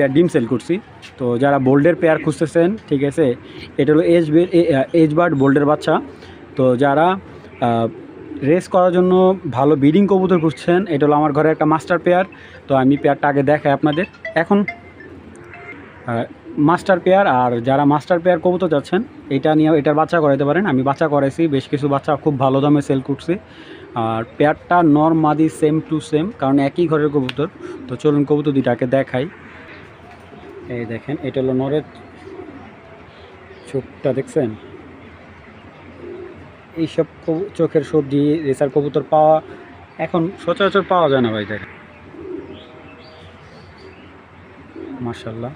Pair ডিম sell করছি। তো যারা বোল্ডের পেয়ার খুঁজতেছেন, ঠিক আছে, এটা হলো এজ এজ বার্ড বোল্ডের বাচ্চা। তো যারা রেস করার জন্য ভালো ব্রিডিং কবুতর খুঁজছেন, এটা হলো আমার ঘরে একটা মাস্টার পেয়ার তো আমি পেয়ারটা আগে দেখাই আপনাদের। এখন মাস্টার পেয়ার আর যারা মাস্টার পেয়ার কবুতর যাচ্ছেন এটা নিয়ে, এটার বাচ্চা করাইতে পারেন। আমি বাচ্চা করাইছি, বেশ কিছু বাচ্চা খুব ভালো দামে সেল করছি। আর পেয়ারটা নর মাদি সেম টু সেম কারণ একই ঘরের কবুতর। তো চলুন কবুতর দুইটাকে দেখাই। এই দেখেন, এটা হলো নরের চোখটা দেখছেন? এইসব চোখের সবজি রেসার কবুতর পাওয়া, এখন সচরাচর পাওয়া যায় না ভাই, দেখেন। মার্শাল্লাহ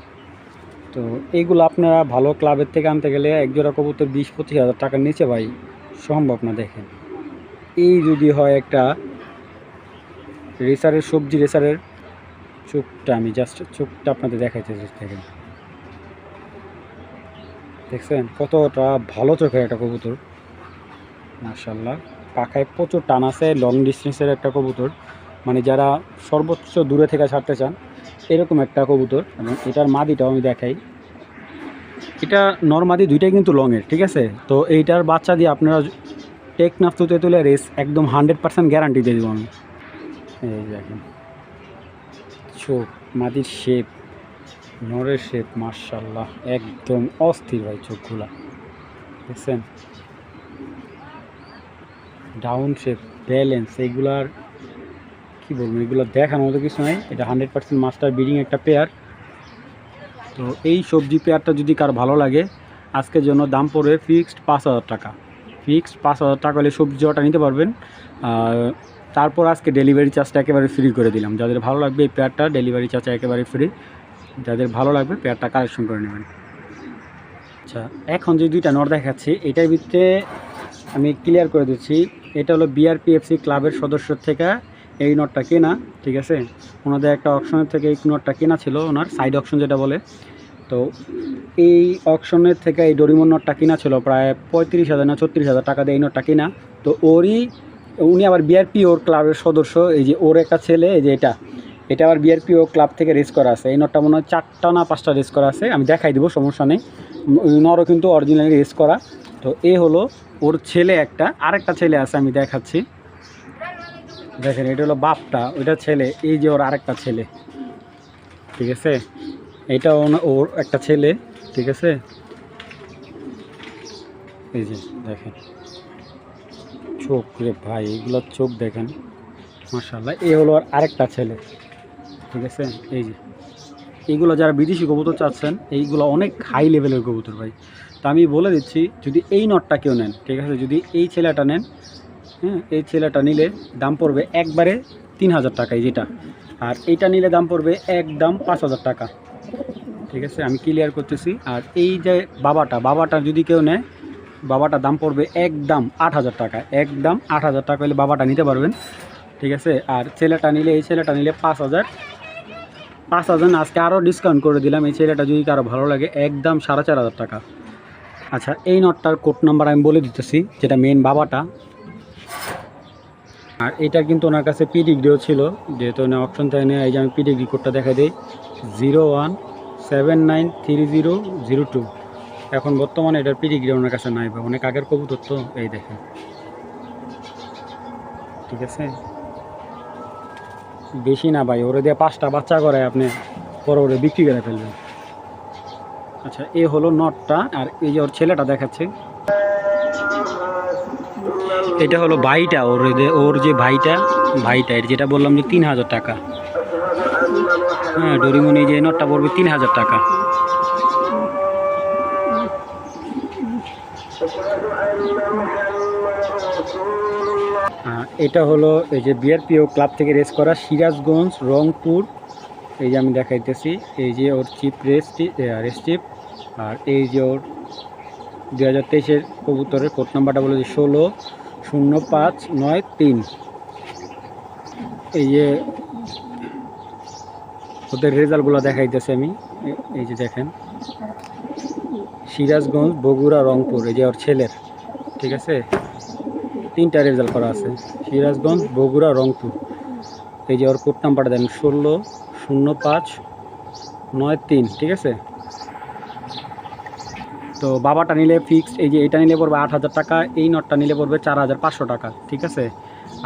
তো এইগুলো আপনারা ভালো ক্লাবের থেকে আনতে গেলে এক জোড়া কবুতর বিশ, পঁচিশ হাজার টাকার নিচে ভাই, সম্ভব না, দেখেন। এই যদি হয় একটা রেসারের সবজি, রেসারের চোখটা আমি জাস্ট চোখটা আপনাদের দেখাইতে দেখেন। দেখছেন? কতটা ভালো চোখের একটা কবুতর। মার্শাল্লাহ পাখায় প্রচুর টান আছে লং ডিস্টেন্সের একটা কবুতর। মানে যারা সর্বোচ্চ দূরে থেকে ছাড়তে চান, এরকম একটা কবুতর। এবং এটার মাদিটাও আমি দেখাই। এটা নর্মাদি দুইটাই কিন্তু লংয়ের ঠিক আছে? তো এইটার বাচ্চা দিয়ে আপনারা টেকনাফ তুতে তুলে রেস একদম হান্ড্রেড পার্সেন্ট গ্যারান্টি দিয়ে দেবো আমি। এই দেখেন। চোখ মাদির শেপ নরের শেপ মার্শাল্লাহ একদম অস্থির ভাই চোখগুলা। দেখছেন? ডাউন শেপ ব্যালেন্স এইগুলার কি বলব, এগুলো দেখানোর মতো কিছু নাই। এটা হান্ড্রেড পার্সেন্ট মাস্টার ব্রিডিং একটা পেয়ার তো এই সবজি পেয়ারটা যদি কার ভালো লাগে, আজকের জন্য দাম পড়বে ফিক্সড পাঁচ হাজার টাকা। ফিক্সড পাঁচ হাজার টাকা হলে সবজি জটা নিতে পারবেন। তারপর আজকে ডেলিভারি চার্জটা একেবারে ফ্রি করে দিলাম। যাদের ভালো লাগবে এই পেয়ারটা ডেলিভারি চার্জ একেবারে ফ্রি যাদের ভালো লাগবে পেয়ারটা কালেকশন করে নেবেন। আচ্ছা এখন যে দুইটা নর দেখাচ্ছি, এটার ভিতরে আমি ক্লিয়ার করে দিচ্ছি, এটা হলো বিআরপিএফসি ক্লাবের সদস্য থেকে এই নটটা কেনা, ঠিক আছে? ওনাদের একটা অপশনের থেকে এই নটটা কেনা ছিল, ওনার সাইড অপশন যেটা বলে। তো এই অপশনের থেকে এই ডরিমন নটটা কেনা ছিল প্রায় পঁয়ত্রিশ হাজার না ছত্রিশ হাজার টাকা দিয়ে এই নটটা কেনা। তো ওরই উনি আবার বিআরপি ওর ক্লাবের সদস্য, এই যে ওর একটা ছেলে, এই যে এটা। এটা আবার বিআরপি ও ক্লাব থেকে রেস করা আছে। এই নটটা মনে হয় চারটা না পাঁচটা রেস করা আছে, আমি দেখাই দিব, সমস্যা নেই। নরও কিন্তু অরিজিনালি রেস করা। তো এ হলো ওর ছেলে একটা, আরেকটা ছেলে আছে, আমি দেখাচ্ছি। দেখেন, এটা হলো বাপটা, ওইটা ছেলে, এই যে ওর আরেকটা ছেলে। ঠিক আছে? এটা ওর একটা ছেলে, ঠিক আছে? এই যে, দেখেন। চোখ রে ভাই এগুলোর চোখ দেখেন। মার্শাল্লাহ এই হলো আর আরেকটা ছেলে, ঠিক আছে? এই যে এইগুলো যারা বিদেশি কবুতর চাচ্ছেন, এইগুলো অনেক হাই লেভেলের কবুতর ভাই। তা আমি বলে দিচ্ছি, যদি এই নটটা কেউ নেন, ঠিক আছে? যদি এই ছেলেটা নেন হ্যাঁ এই ছেলেটা নিলে দাম পড়বে একবারে তিন হাজার টাকায় যেটা। আর এইটা নিলে দাম পড়বে একদম পাঁচ হাজার টাকা। ঠিক আছে? আমি ক্লিয়ার করতেছি। আর এই যে বাবাটা বাবাটা যদি কেউ নেয় বাবাটা দাম পড়বে একদম আট হাজার টাকা। একদম আট হাজার টাকা হলে বাবাটা নিতে পারবেন। ঠিক আছে? আর ছেলেটা নিলে, এই ছেলেটা নিলে পাঁচ হাজার। পাঁচ হাজার আজকে আরও ডিসকাউন্ট করে দিলাম। এই ছেলেটা যদি কারও ভালো লাগে, একদম সাড়ে চার হাজার টাকা। আচ্ছা এই নটটার কোড নাম্বার আমি বলে দিতেছি, যেটা মেন বাবাটা। আর এটা কিন্তু ওনার কাছে পিডিগ্রিও ছিল। যেহেতু উনি অপশন থাকে না এই যে আমি পিডিগ্রি কোডটা দেখা দিই। Zero one seven nine three zero zero two এখন বর্তমানে এটার পিডিগ্রি ওনার কাছে নাই বা অনেক আগের কবুতর তো, এই দেখেন। ঠিক আছে? বেশি না ভাই, ওরে দিয়ে পাঁচটা বাচ্চা করে আপনি পরে ওরে বিক্রি করে ফেলবেন। আচ্ছা এ হলো নটটা, আর এই যে ওর ছেলেটা দেখাচ্ছে। এটা হলো ভাইটা, ওর ওর যে ভাইটা ভাইটা, এর যেটা বললাম যে তিন হাজার টাকা। হ্যাঁ ডরিমনি যে নটটা পড়বে তিন হাজার টাকা। এটা হলো এই যে বিআরপিও ক্লাব থেকে রেস করা সিরাজগঞ্জ, রংপুর। এই যে আমি দেখাইতেছি, এই যে ওর চিপ রেস রেস চিপ আর এই যে ওর দু হাজার তেইশের কবুতরের কোড নাম্বারটা বলে যে ষোলো, শূন্য পাঁচ, নয়, তিন। এই যে ওদের রেজাল্টগুলো দেখাইতেছি আমি এই যে দেখেন। সিরাজগঞ্জ, বগুড়া, রংপুর, এই যে ওর ছেলের, ঠিক আছে? তিনটা রেজাল্ট করা আছে। সিরাজগঞ্জ, বগুড়া, রংপুর। এই যে ওর কোড নাম্বারটা দেন, ষোলো, শূন্য পাঁচ, নয় তিন, ঠিক আছে? তো বাবাটা নিলে ফিক্সড এই যে এটা নিলে পড়বে আট হাজার টাকা, এই নটটা নিলে পড়বে চার হাজার পাঁচশো টাকা, ঠিক আছে?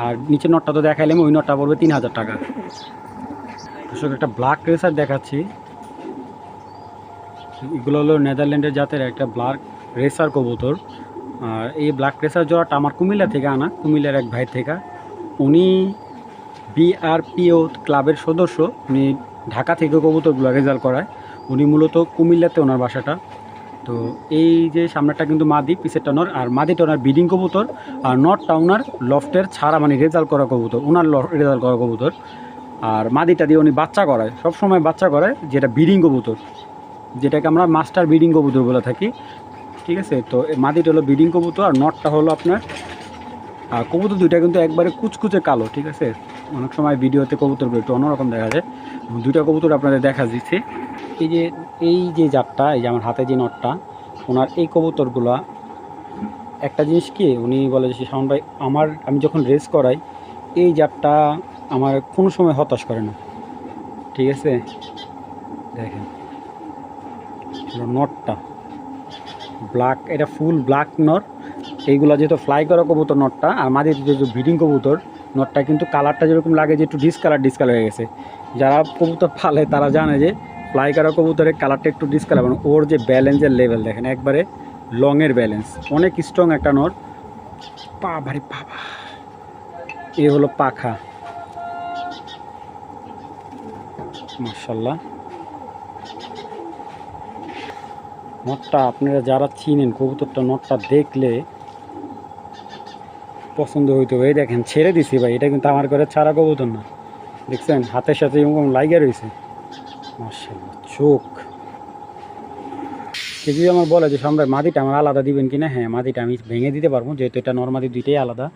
আর নিচের নটটা তো দেখাইলাম, ওই নটটা পড়বে তিন হাজার টাকা। দর্শক, একটা ব্ল্যাক রেসার দেখাচ্ছি। এগুলো হলো নেদারল্যান্ডের জাতের একটা ব্ল্যাক রেসার কবুতর। আর এই ব্লাড রেসার জোড়াটা আমার কুমিল্লা থেকে আনা, কুমিল্লার এক ভাই থেকে। উনি বিআরপিও ক্লাবের সদস্য, উনি ঢাকা থেকে কবুতরগুলো রেজাল্ট করায়। উনি মূলত কুমিল্লাতে ওনার বাসাটা। তো এই যে সামনেটা কিন্তু মাদি পিসের নর, আর মাদিটা ওনার বিডিং কবুতর, আর নর্থ টাউনার লফটের ছাড়া মানে রেজাল্ট করা কবুতর, ওনার রেজাল্ট করা কবুতর। আর মাদিটা দিয়ে উনি বাচ্চা করায় সব সময় বাচ্চা করায়, যেটা বিডিং কবুতর। যেটাকে আমরা মাস্টার বিডিং কবুতর বলে থাকি। ঠিক আছে? তো মাদিটা হলো বিডিং কবুতর আর নটটা হলো আপনার আর কবুতর দুইটা কিন্তু একবারে কুচকুচে কালো, ঠিক আছে? অনেক সময় ভিডিওতে কবুতরগুলো একটু অন্যরকম দেখা যায়। দুইটা কবুতর আপনাদের দেখা দিচ্ছে। এই যে এই যে জাতটা, এই যে আমার হাতে যে নটটা, ওনার এই কবুতরগুলা, একটা জিনিস কি, উনি বলে যে, শাওন ভাই, আমার, আমি যখন রেস করাই, এই জাতটা আমার কোনো সময় হতাশ করে না। ঠিক আছে? দেখেন নটটা। ব্ল্যাক, এটা ফুল ব্ল্যাক নট এইগুলো যেহেতু ফ্লাই করা কবুতর নটটা, আর মাঝে যেহেতু ব্রিডিং কবুতর, নটটা কিন্তু কালারটা যেরকম লাগে যে একটু ডিসকালার ডিসকালার হয়ে গেছে। যারা কবুতর ফালে তারা জানে যে ফ্লাই করা কবুতরের কালারটা একটু ডিসকালার মানে ওর যে ব্যালেন্সের লেভেল দেখেন, একবারে লংয়ের ব্যালেন্স অনেক স্ট্রং একটা নট পা ভারি বাবা এ হলো পাখা। মার্শাল্লাহ নটটা আপনারা যারা চিনেন, কবুতরটা নটটা দেখলে পছন্দ হইতে। এই দেখেন, ছেড়ে দিছি ভাই, এটা কিন্তু আমার ঘরে ছাড়া কবুতর না। দেখছেন, হাতের সাথে এরকম লাইগে রয়েছে চোখ। কেউ যদি আমার বলে যে সম্রাট মাদিটা আমার আলাদা দিবেন কিনা হ্যাঁ মাদিটা আমি ভেঙে দিতে পারব, যেহেতু এটা নর্মাদি দুইটাই আলাদা।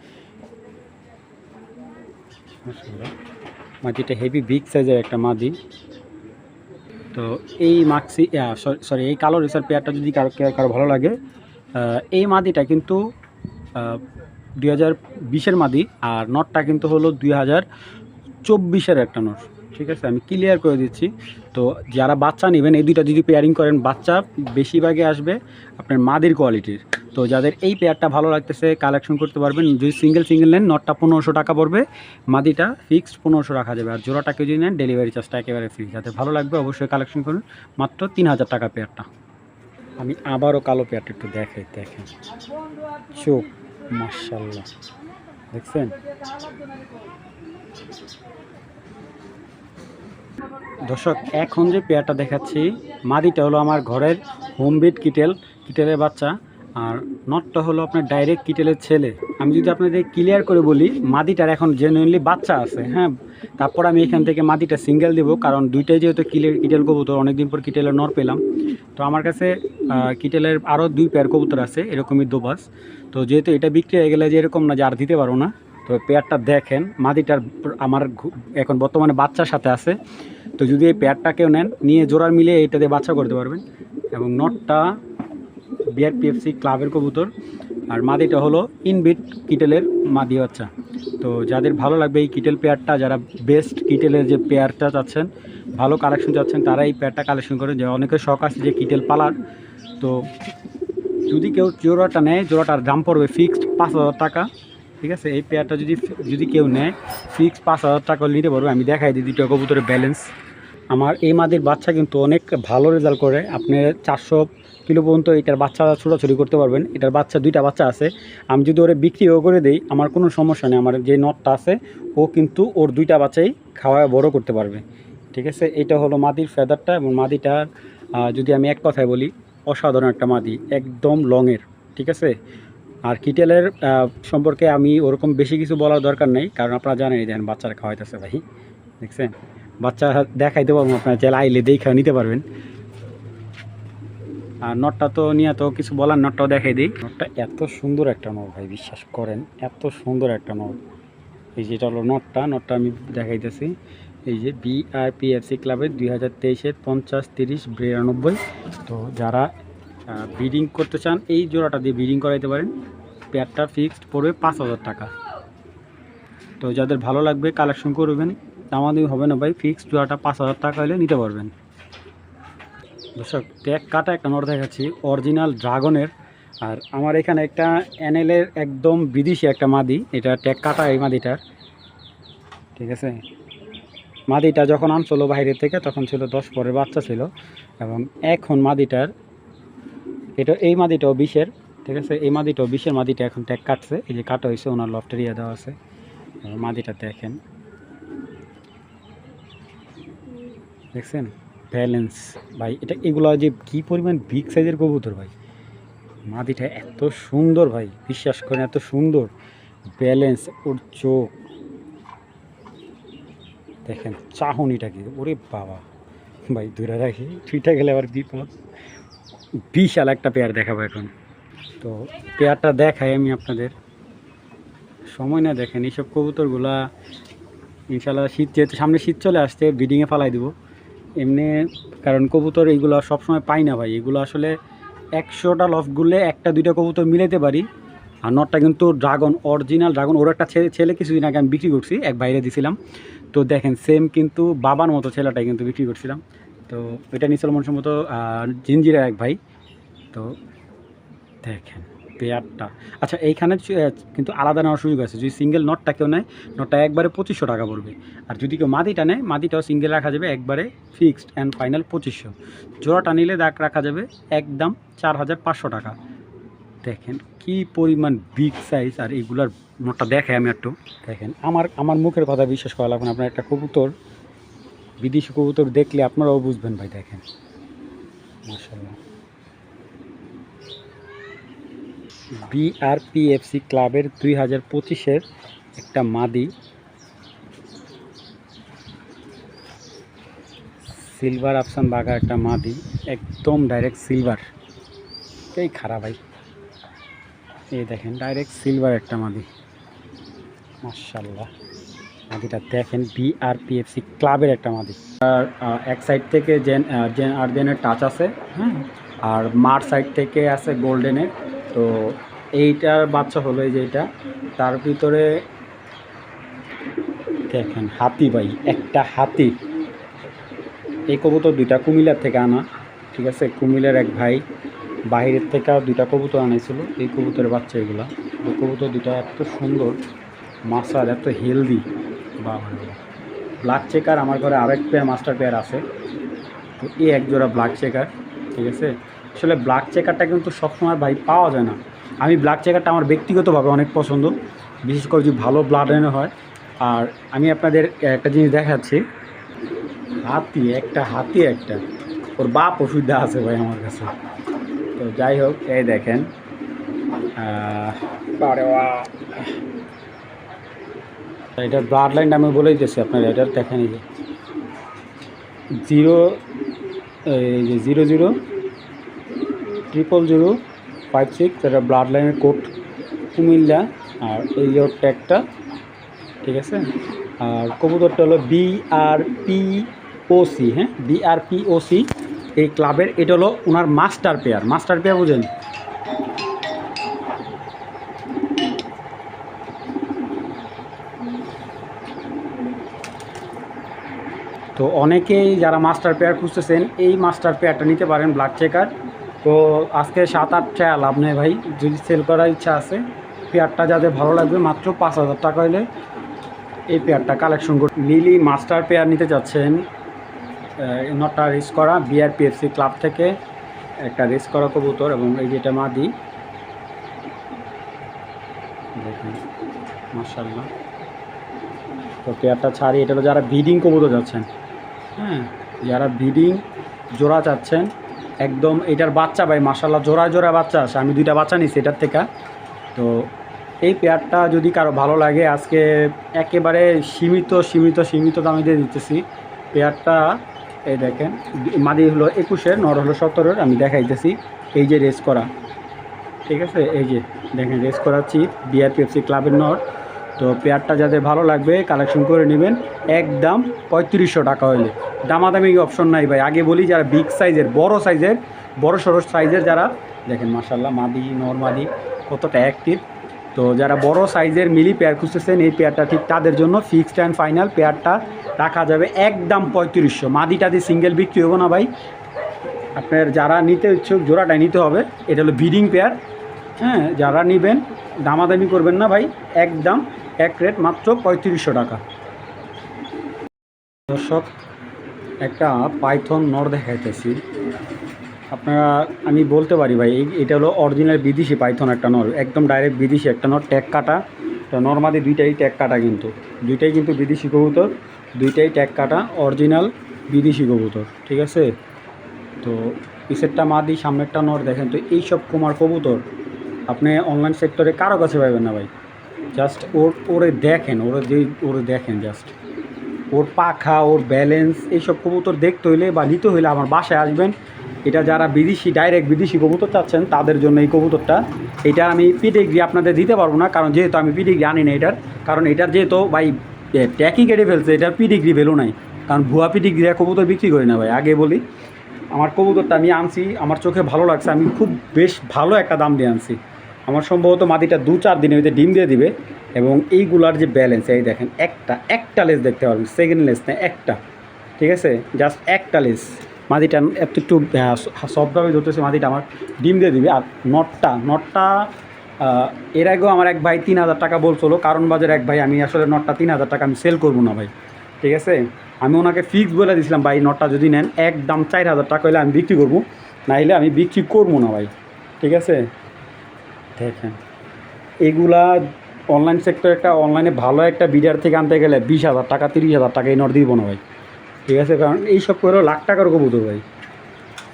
মাদিটা হেভি বিগ সাইজের একটা মাদি। তো এই মাক্সি সরি এই কালো রিসার পেয়ারটা যদি কারও কারো- ভালো লাগে এই মাদিটা কিন্তু দুই হাজার বিশের মাদি আর নটটা কিন্তু হলো দুই হাজার চব্বিশের একটা নট। ঠিক আছে? আমি ক্লিয়ার করে দিচ্ছি। তো যারা বাচ্চা নেবেন, এই দুইটা যদি পেয়ারিং করেন, বাচ্চা বেশিরভাগে আসবে আপনার মাদির কোয়ালিটির তো যাদের এই পেয়ারটা ভালো লাগতেছে কালেকশন করতে পারবেন। যদি সিঙ্গেল সিঙ্গেল নেন, নটটা পনেরোশো টাকা পড়বে। মাদিটা ফিক্সড পনেরোশো রাখা যাবে। আর জোড়াটা কেউ যদি নেন ডেলিভারি চার্জটা একেবারে ফ্রি যাদের ভালো লাগবে, অবশ্যই কালেকশন করুন। মাত্র তিন হাজার টাকা পেয়ারটা আমি আবারও কালো পেয়ারটা একটু দেখাই, দেখেন। চোখ মার্শাল্লাহ দেখছেন? দর্শক, এখন যে পেয়ারটা দেখাচ্ছি, মাদিটা হলো আমার ঘরের হোমবিট কিটেল, কিটেলের বাচ্চা। আর নটটা হলো আপনার ডাইরেক্ট কিটেলের ছেলে। আমি যদি আপনাদের ক্লিয়ার করে বলি, মাদিটার এখন জেনুইনলি বাচ্চা আছে হ্যাঁ? তারপর আমি এখান থেকে মাদিটা সিঙ্গেল দেব, কারণ দুইটাই যেহেতু কিলের কিটেল কবুতর, অনেকদিন পর কিটেলের নর পেলাম। তো আমার কাছে কিটেলের আরও দুই পেয়ার কবুতর আছে, এরকমই দোবাস। তো যেহেতু এটা বিক্রি হয়ে গেলে যে এরকম না, যে আর দিতে পারব না, তো পেয়ারটা দেখেন, মাদিটার আমার এখন বর্তমানে বাচ্চার সাথে আছে। তো যদি এই পেয়ারটা কেউ নেন, নিয়ে জোড়ার মিলিয়ে এটা দিয়ে বাচ্চা করতে পারবেন। এবং নটটা বিআরপিএফসি ক্লাবের কবুতর। আর মাদিটা হলো ইনবিট কিটেলের মাদি বাচ্চা। তো যাদের ভালো লাগবে এই কিটেল পেয়ারটা, যারা বেস্ট কিটেলের যে পেয়ারটা চাচ্ছেন, ভালো কালেকশন চাচ্ছেন, তারা এই পেয়ারটা কালেকশন করেন। যে অনেকের শখ আছে যে কিটেল পালার। তো যদি কেউ জোড়াটা নেয়, জোড়াটার দাম পড়বে ফিক্সড পাঁচ হাজার টাকা। ঠিক আছে? এই পেয়ারটা যদি যদি কেউ নেয় ফিক্সড পাঁচ হাজার টাকা নিতে পারবে। আমি দেখাই দিই দুটো কবুতরের ব্যালেন্স আমার এই মাদির বাচ্চা কিন্তু অনেক ভালো রেজাল্ট করে। আপনি চারশো কিলো পর্যন্ত এটার বাচ্চা ছোটাছুটি করতে পারবেন। এটার বাচ্চা, দুইটা বাচ্চা আছে। আমি যদি ওরে বিক্রিও করে দিই, আমার কোনো সমস্যা নেই। আমার যে নটটা আছে, ও কিন্তু ওর দুইটা বাচ্চাই খাওয়ায় বড় করতে পারবে। ঠিক আছে? এটা হলো মাদির ফেদারটা এবং মাদিটার যদি আমি এক কথায় বলি, অসাধারণ একটা মাদি, একদম লংয়ের। ঠিক আছে? আর কিটেলের সম্পর্কে আমি ওরকম বেশি কিছু বলার দরকার নেই, কারণ আপনারা জানেন দেখেন বাচ্চারা খাওয়াইতেছে ভাই। দেখছেন? বাচ্চা দেখাইতে পারব আপনারা চাইলে আইলে দেখা নিতে পারবেন। আর নটটা তো নিয়ে তো কিছু বলার, নটটাও দেখাই দিই। নটটা এত সুন্দর একটা নট ভাই, বিশ্বাস করেন, এত সুন্দর একটা নট এই যেটা হলো নটটা নটটা আমি দেখাইতেছি। এই যে বিআরপিএফসি ক্লাবের দুই হাজার তেইশের পঞ্চাশ, তিরিশ, বিরানব্বই। তো যারা ব্রিডিং করতে চান, এই জোড়াটা দিয়ে ব্রিডিং করাইতে পারেন। পেয়ারটা ফিক্সড পড়বে পাঁচ হাজার টাকা। তো যাদের ভালো লাগবে কালেকশন করবেন। তা আমাদের হবে না ভাই ফিক্সড জোড়াটা পাঁচ হাজার টাকা হলে নিতে পারবেন। দর্শক ট্যাগ কাটা একটা নর দেখাচ্ছি অরিজিনাল ড্রাগনের আর আমার এখানে একটা এনএলের একদম বিদেশি একটা মাদি, এটা ট্যাগ কাটা এই মাদিটার। ঠিক আছে? মাদিটা যখন আনছিল বাইরে থেকে, তখন ছিল দশ পরের বাচ্চা ছিল। এবং এখন মাদিটার, এটা এই মাদিটাও বিশের ঠিক আছে? এই মাদিটাও বিশের মাদিটা এখন ট্যাগ কাটছে। এই যে কাটা হয়েছে ওনার লফটের ইয়ে দেওয়া আছে। মাদিটা দেখেন। দেখছেন? ব্যালেন্স ভাই, এটা এগুলো যে কি পরিমাণ বিগ সাইজের কবুতর ভাই? মাদিটা এত সুন্দর ভাই, বিশ্বাস করেন এত সুন্দর। ব্যালেন্স, ওর চোখ। দেখেন চাহনিটা কি ওরে বাবা। ভাই দূরে রাখি ছুটে গেলে আবার বিপদ। বিশাল একটা পেয়ার দেখাবো এখন। তো পেয়ারটা দেখাই আমি আপনাদের। সময় না দেখেন, এইসব কবুতরগুলা ইনশাল্লাহ শীত যেহেতু সামনে শীত চলে আসতে ব্রিডিংয়ে ফালাই দেবো। এমনি, কারণ কবুতর এইগুলো সবসময় পাই না ভাই। এগুলো আসলে একশোটা লফগুলে একটা, দুইটা কবুতর মিলাতে পারি। আর নটটা কিন্তু ড্রাগন, অরিজিনাল ড্রাগন। ওর একটা ছেলে ছেলে কিছুদিন আগে আমি বিক্রি করছি, এক বাইরে দিছিলাম। তো দেখেন সেম কিন্তু বাবার মতো ছেলেটাই কিন্তু বিক্রি করছিলাম। তো এটা নিছিল মনসম্মত জিঞ্জিরা এক ভাই। তো দেখেন। পেয়ারটা। আচ্ছা এইখানে কিন্তু আলাদা নেওয়ার সুযোগ আছে। যদি সিঙ্গেল নটটা কেউ নেয় নটটা একবারে পঁচিশশো টাকা পড়বে। আর যদি কেউ মাদিটা নেয়, মাদিটাও সিঙ্গেল রাখা যাবে একবারে ফিক্সড অ্যান্ড ফাইনাল পঁচিশশো। জোড়াটা নিলে দাগ রাখা যাবে একদম চার হাজার পাঁচশো টাকা। দেখেন কি পরিমাণ বিগ সাইজ আর এইগুলার নোটটা দেখে আমি একটু। দেখেন, আমার আমার মুখের কথা বিশ্বাস করা লাগবে আপনার একটা কবুতর, বিদেশি কবুতর দেখলে আপনারাও বুঝবেন ভাই, দেখেন। মাসাল্লাহ বিআরপিএফসি ক্লাবের দুই হাজার পঁচিশের একটা মাদি। সিলভার আফসান বাঘা একটা মাদি, একদম ডাইরেক্ট সিলভার এই খারাপ ভাই। এই দেখেন ডাইরেক্ট সিলভার একটা মাদি। মার্শাল্লাহ মাদিটা দেখেন, বিআরপিএফসি ক্লাবের একটা মাদি। আর এক সাইড থেকে জেন জেন আর্জেনের টাচ আছে হ্যাঁ? আর মার সাইড থেকে আছে গোল্ডেনের তো এইটার বাচ্চা হলো এই যে এটা। তার ভিতরে দেখেন, হাতি ভাই, একটা হাতি। এই কবুতর দুইটা কুমিল্লার থেকে আনা, ঠিক আছে? কুমিল্লার এক ভাই বাইরের থেকে দুইটা কবুতর আনাইছিল এই কবুতরের বাচ্চা এগুলা। এই কবুতর দুইটা এত সুন্দর, মাসাল, এত হেলদি। বাবা ব্ল্যাক চেকার আমার ঘরে আরেক পেয়ার মাস্টার পেয়ার আছে। তো এই এক জোড়া ব্ল্যাক চেকার ঠিক আছে? আসলে ব্ল্যাক চেকারটা কিন্তু সবসময় ভাই পাওয়া যায় না। আমি ব্ল্যাক চেকারটা আমার ব্যক্তিগতভাবে অনেক পছন্দ। বিশেষ করে যদি ভালো ব্লাড এনে হয়। আর আমি আপনাদের একটা জিনিস দেখাচ্ছি। হাতি, একটা হাতি, একটা। ওর বাপ অসুবিধা আছে ভাই আমার কাছে। তো যাই হোক, এই দেখেন। এটার ব্লাড লাইনটা আমি বলে দিতেছি আপনার এটার দেখেন এই যে জিরো, এই যে zero zero. Triple zero five six এটা ব্লাড লাইনের কোড কুমিল্লা, আর এই যে ট্যাগটা ঠিক আছে? আর কবুতরটা হলো বিআরপি ওসি হ্যাঁ? বিআরপি ওসি এই ক্লাবের এটা হলো ওনার মাস্টার পেয়ার মাস্টার পেয়ার বুঝেন? তো অনেকেই যারা মাস্টার পেয়ার খুঁজতেছেন, এই মাস্টার পেয়ারটা নিতে পারেন ব্লাড চেকার তো আজকে সাত আট লাভ নেই ভাই যদি সেল করার ইচ্ছা আছে পেয়ারটা যাদের ভালো লাগবে, মাত্র পাঁচ হাজার টাকা হলে এই পেয়ারটা কালেকশন করতে লিলি মাস্টার পেয়ার নিতে চাচ্ছেন নটটা রেস করা বিআরপিএফসি ক্লাব থেকে একটা রেস করা কবুতর এবং এই যেটা মাদি। দেখুন মার্শাল্লাহ তো পেয়ারটা ছাড়ি এটা যারা ব্রিডিং কবুতর যাচ্ছেন হ্যাঁ যারা ব্রিডিং জোড়া চাচ্ছেন একদম এটার বাচ্চা ভাই মার্শাল্লাহ জোড়া জোড়া বাচ্চা আছে। আমি দুইটা বাচ্চা নিছি এটার থেকে। তো এই পেয়ারটা যদি কারও ভালো লাগে, আজকে একেবারে সীমিত সীমিত সীমিত দামে দিয়ে দিতেছি। পেয়ারটা, এই দেখেন, মাদি হলো একুশের নর হলো সতেরোর, আমি দেখাইতেছি। এই যে রেস করা। ঠিক আছে? এই যে, দেখেন, রেস করাচ্ছি বিআরপিএফসি ক্লাবের নর। তো পেয়ারটা যাদের ভালো লাগবে, কালেকশন করে নেবেন। একদম পঁয়ত্রিশশো টাকা হলে দামাদামি অপশন নাই ভাই। আগে বলি যারা বিগ সাইজের বড় সাইজের বড় সড়ো সাইজের যারা, দেখেন মাসাল্লাহ মাদি, নর মাদি, কতটা অ্যাক্টিভ তো যারা বড় সাইজের মিলি পেয়ার খুঁজতেছেন, এই পেয়ারটা ঠিক তাদের জন্য ফিক্সড অ্যান্ড ফাইনাল পেয়ারটা রাখা যাবে একদম পঁয়ত্রিশশো। মাদি টাদি সিঙ্গেল বিক্রি হব না ভাই, আপনার যারা নিতে ইচ্ছুক, জোড়াটাই নিতে হবে। এটা হলো বিডিং পেয়ার হ্যাঁ যারা নেবেন, দামাদামি করবেন না ভাই, একদম এক রেট মাত্র পঁয়ত্রিশশো টাকা। দর্শক একটা পাইথন নর দেখাইতেছি। আপনারা, আমি বলতে পারি ভাই এটা হলো অরিজিনাল বিদেশি পাইথন একটা নর। একদম ডাইরেক্ট বিদেশি একটা নর, ট্যাগ কাটা। তো নর্মালি দুইটাই ট্যাগ কাটা কিন্তু। দুইটাই কিন্তু বিদেশি কবুতর, দুইটাই ট্যাগ কাটা অরিজিনাল বিদেশি কবুতর, ঠিক আছে? তো পিসেরটা মা দিই সামনেরটা নর দেখেন। তো এইসব কুমার কবুতর আপনি অনলাইন সেক্টরে কারও কাছে পাবেন না ভাই। জাস্ট ওর ওরে দেখেন, ওরে যে ওরে দেখেন জাস্ট ওর পাখা, ওর ব্যালেন্স এইসব কবুতর দেখতে হইলে বা নিতে হইলে আমার বাসায় আসবেন। এটা যারা বিদেশি ডাইরেক্ট বিদেশি কবুতর চাচ্ছেন, তাদের জন্য এই কবুতরটা। এটা আমি পিডিগ্রি আপনাদের দিতে পারব না, কারণ যেহেতু আমি পিডিগ্রি আনি না এটার। কারণ এটার যেহেতু ভাই ট্যাকি কেটে ফেলছে, এটার পিডিগ্রি ভ্যালু নাই। কারণ ভুয়া পিডিগ্রি কবুতর বিক্রি করি না ভাই, আগে বলি। আমার কবুতরটা আমি আনছি, আমার চোখে ভালো লাগছে, আমি খুব বেশ ভালো একটা দাম দিয়ে আনছি। আমার সম্ভবত মাটিটা দু চার দিনের ভিতরে ডিম দিয়ে দিবে এবং এইগুলার যে ব্যালেন্স এই দেখেন, একটা একটা লেস দেখতে পারবেন সেকেন্ড লেস না, একটা, ঠিক আছে? জাস্ট একটা লেস মাদিটা একটু একটু সফটভাবে ধরতেছে, মাটিটা আমার ডিম দিয়ে দিবে। আর নটটা নটটা এর আগেও আমার এক ভাই তিন হাজার টাকা বলছিল, কারণ বাজার এক ভাই, আমি আসলে নটটা তিন হাজার টাকা আমি সেল করব না ভাই, ঠিক আছে? আমি ওনাকে ফিক্স বলে দিয়েছিলাম ভাই নটটা যদি নেন এক দাম চার হাজার টাকা হলে আমি বিক্রি করব, নাইলে আমি বিক্রি করব না ভাই, ঠিক আছে? দেখেন। এগুলা অনলাইন সেক্টর একটা অনলাইনে ভালো একটা বিডার থেকে আনতে গেলে বিশ হাজার টাকা, তিরিশ হাজার টাকা এই নট দিব না ভাই। ঠিক আছে, কারণ এইসব করে লাখ টাকার কবুতর ভাই।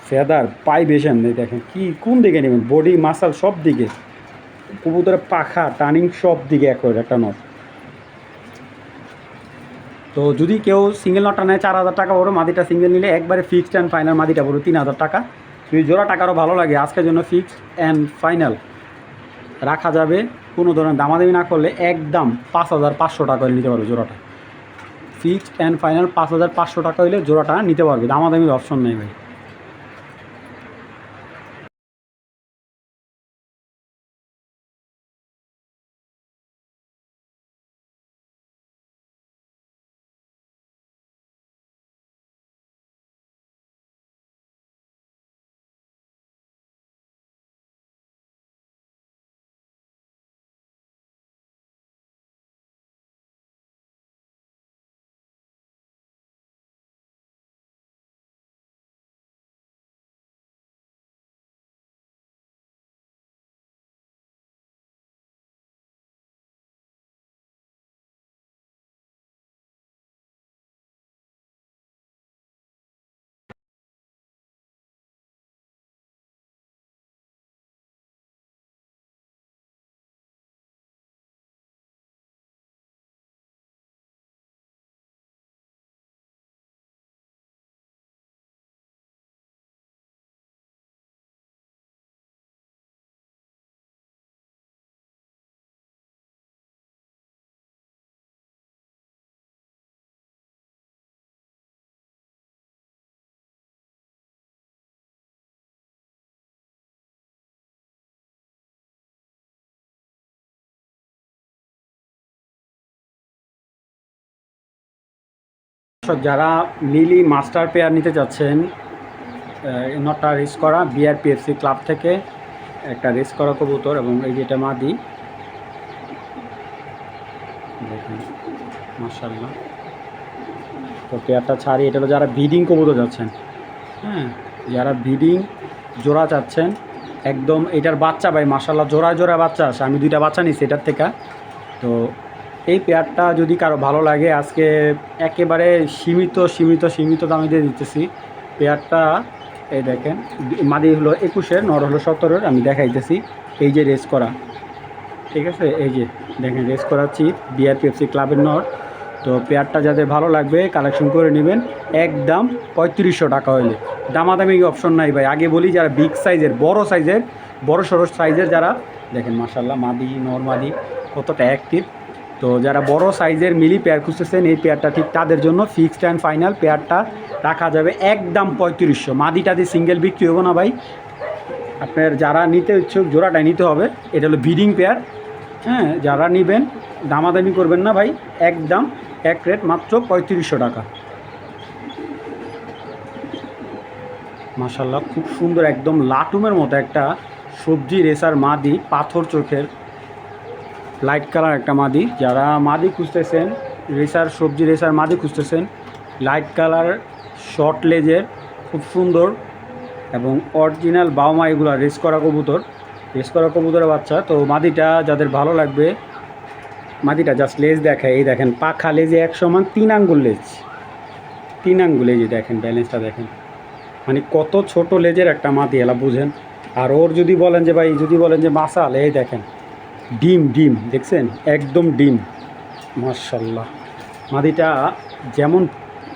ফেদার পাই বেশান দেখেন কি, কোন দিকে নেবেন? বডি মাসাল সব দিকে। কবুতরের পাখা টার্নিং সব দিকে এক একটা নট তো যদি কেউ সিঙ্গেল নটটা নেয় চার হাজার টাকা পড়ো মাদিটা সিঙ্গেল নিলে একবারে ফিক্সড অ্যান্ড ফাইনাল মাদিটা পড়ো তিন হাজার টাকা। যদি জোড়া টাকারও ভালো লাগে, আজকের জন্য ফিক্সড অ্যান্ড ফাইনাল রাখা যাবে। কোনো ধরনের দামাদামি না করলে একদম পাঁচ হাজার পাঁচশো টাকা নিতে পারবে জোড়াটা। ফিক্সড অ্যান্ড ফাইনাল পাঁচ হাজার পাঁচশো টাকা হলে জোড়াটা নিতে পারবে। দামাদামির অপশন নেই ভাই। দর্শক, যারা লিলি মাস্টার পেয়ার নিতে চাচ্ছেন নটটা রেস করা বিআরপিএফসি ক্লাব থেকে, একটা রেস করা কবুতর এবং এই যেটা মাদি। দেখুন মার্শাল্লাহ তো পেয়ারটা ছাড়ি এটা হলো যারা বিডিং কবুতর যাচ্ছেন। হ্যাঁ যারা বিডিং জোড়া চাচ্ছেন, একদম এটার বাচ্চা ভাই মার্শাল্লাহ জোড়া জোড়া বাচ্চা আসে আমি দুইটা বাচ্চা নিছি এটার থেকে। তো এই পেয়ারটা যদি কারও ভালো লাগে, আজকে একেবারে সীমিত সীমিত সীমিত দামে দিয়ে দিতেছি। পেয়ারটা, এই দেখেন, মাদি হলো একুশের নর হলো সতেরোর, আমি দেখাইতেছি। এই যে রেস করা, ঠিক আছে? এই যে, দেখেন, রেস করা করাচ্ছি বিআরপিএফসি ক্লাবের নর। তো পেয়ারটা যাদের ভালো লাগবে, কালেকশন করে নেবেন। একদম পঁয়ত্রিশশো টাকা হইলে। দামাদামি অপশন নাই ভাই। আগে বলি, যারা বিগ সাইজের, বড় সাইজের, বড় সড়ো সাইজের যারা, দেখেন মাসাল্লাহ মাদি, নর মাদি, কতটা অ্যাক্টিভ তো যারা বড় সাইজের মিলি পেয়ার খুঁজতেছেন, এই পেয়ারটা ঠিক তাদের জন্য ফিক্সড অ্যান্ড ফাইনাল পেয়ারটা রাখা যাবে একদম পঁয়ত্রিশশো। মাদিটা দিয়ে সিঙ্গেল বিক্রি হব না ভাই, আপনার যারা নিতে ইচ্ছুক, জোড়াটাই নিতে হবে। এটা হলো বিডিং পেয়ার হ্যাঁ যারা নেবেন, দামাদামি করবেন না ভাই, একদম এক রেট মাত্র পঁয়ত্রিশশো টাকা। মাশাল্লাহ খুব সুন্দর একদম লাটুমের মতো একটা সবজি রেসার মাদি পাথর চোখের লাইট কালার একটা মাদি। যারা মাদি খুঁজতেছেন, রেসার, সবজি রেসার মাদি খুঁজতেছেন, লাইট কালার, শর্ট লেজের, খুব সুন্দর এবং অরিজিনাল বাউমা এগুলো রেস করা কবুতর। রেস করা কবুতরের বাচ্চা। তো মাদিটা যাদের ভালো লাগবে, মাদিটা জাস্ট লেজ দেখায়। এই দেখেন, পাখা লেজে এক সমান তিন আঙ্গুল লেজ। তিন আঙ্গুল যে দেখেন ব্যালেন্সটা দেখেন। মানে কত ছোট লেজের একটা মাদি, এলা বুঝেন। আর ওর যদি বলেন যে, ভাই, যদি বলেন যে, মাসাল, এই দেখেন। ডিম ডিম, দেখছেন? একদম ডিম। মার্শাল্লাহ মাদিটা যেমন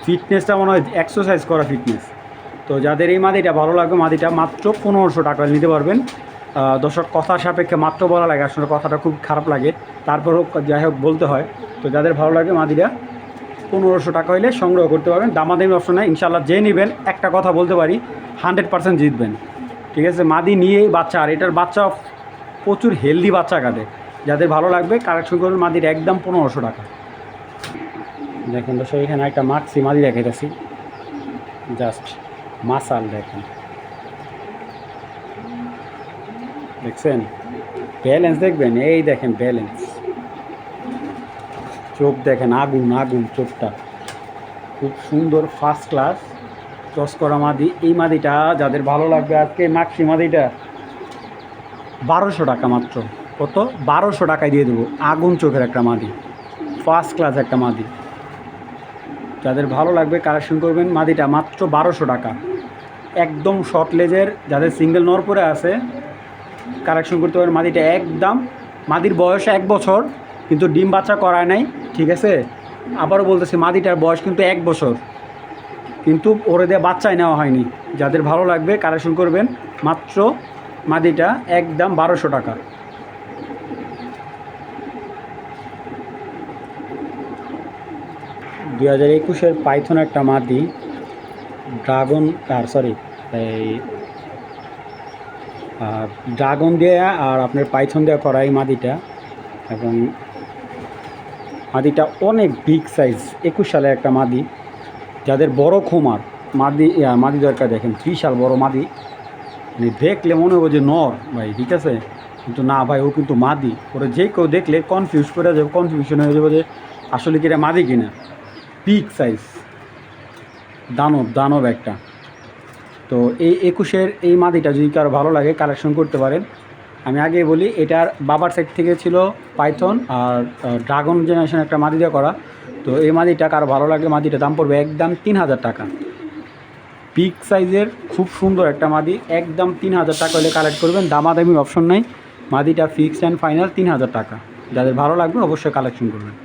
ফিটনেসটা মনে হয় এক্সারসাইজ করা ফিটনেস তো যাদের এই মাদিটা ভালো লাগবে, মাদিটা মাত্র পনেরোশো টাকা নিতে পারবেন। দর্শক কথা সাপেক্ষে মাত্র বলা লাগে, আসলে কথাটা খুব খারাপ লাগে। তারপরেও যাই হোক, বলতে হয়। তো যাদের ভালো লাগে মাদিটা, পনেরোশো টাকা হইলে সংগ্রহ করতে পারবেন। দামাদামি অপশন নাই ইনশাল্লাহ যে নেবেন, একটা কথা বলতে পারি, হান্ড্রেড পার্সেন্ট জিতবেন। ঠিক আছে? মাদি নিয়েই বাচ্চা, আর এটার বাচ্চা প্রচুর হেলদি বাচ্চা কাটে যাদের ভালো লাগবে কালেকশন করবেন মাদির একদম পনেরোশো টাকা। দেখেন দর্শক, এখানে একটা মাক্সি মাদি দেখাইতেছি। জাস্ট মাসাল দেখেন। দেখছেন? ব্যালেন্স দেখবেন? এই দেখেন ব্যালেন্স চোখ দেখেন, আগুন আগুন চোখটা। খুব সুন্দর ফার্স্ট ক্লাস টস করা মাদি, এই মাদিটা যাদের ভালো লাগবে আজকে, মাক্সি মাদিটা। বারোশো টাকা মাত্র। কত? বারোশো টাকায় দিয়ে দেবো। আগুন চোখের একটা মাদি। ফার্স্ট ক্লাস একটা মাদি। যাদের ভালো লাগবে কালেকশন করবেন, মাদিটা মাত্র বারোশো টাকা। একদম শর্ট লেজের, যাদের সিঙ্গেল নর পরে আছে কালেকশন করতে পারেন মাদিটা একদম। মাদির বয়স এক বছর, কিন্তু ডিম বাচ্চা করায় নাই, ঠিক আছে? আবারও বলতেছি, মাদিটার বয়স কিন্তু এক বছর। কিন্তু ওরে দিয়ে বাচ্চাই নেওয়া হয়নি। যাদের ভালো লাগবে কালেকশন করবেন, মাত্র মাদিটা একদম বারোশো টাকা। দুই হাজার একুশের পাইথন একটা মাদি, ড্রাগন, আর সরি এই ড্রাগন দিয়ে আর আপনার পাইথন দিয়ে করা এই মাদিটা এবং মাদিটা অনেক বিগ সাইজ একুশ সালে একটা মাদি। যাদের বড় খোমার, মাদি মাদি দরকার দেখেন বিশাল বড় মাদি। মানে দেখলে মনে হবে যে নর, ভাই, ঠিক আছে? কিন্তু না, ভাই, ও কিন্তু মাদি। ওরা যে কেউ দেখলে কনফিউজ করে যাবে কনফিউশন হয়ে যাবে যে আসলে কি এটা মাদি কিনা? পিক সাইজ দানব দানব একটা। তো এই একুশের এই মাদিটা যদি কারও ভালো লাগে কালেকশন করতে পারেন। আমি আগে বলি, এটার বাবার সাইড থেকে ছিল পাইথন আর ড্রাগন জেনারেশন একটা মাদি দিয়ে করা। তো এই মাদিটা কারও ভালো লাগলে মাদিটা দাম পড়বে একদম তিন হাজার টাকা। বিগ সাইজের, খুব সুন্দর একটা মাদি। একদম তিন হাজার টাকা হলে কালেক্ট করবেন। দামাদামি অপশন নাই। মাদিটা ফিক্সড অ্যান্ড ফাইনাল তিন হাজার টাকা। যাদের ভালো লাগবে অবশ্যই কালেকশন করবেন।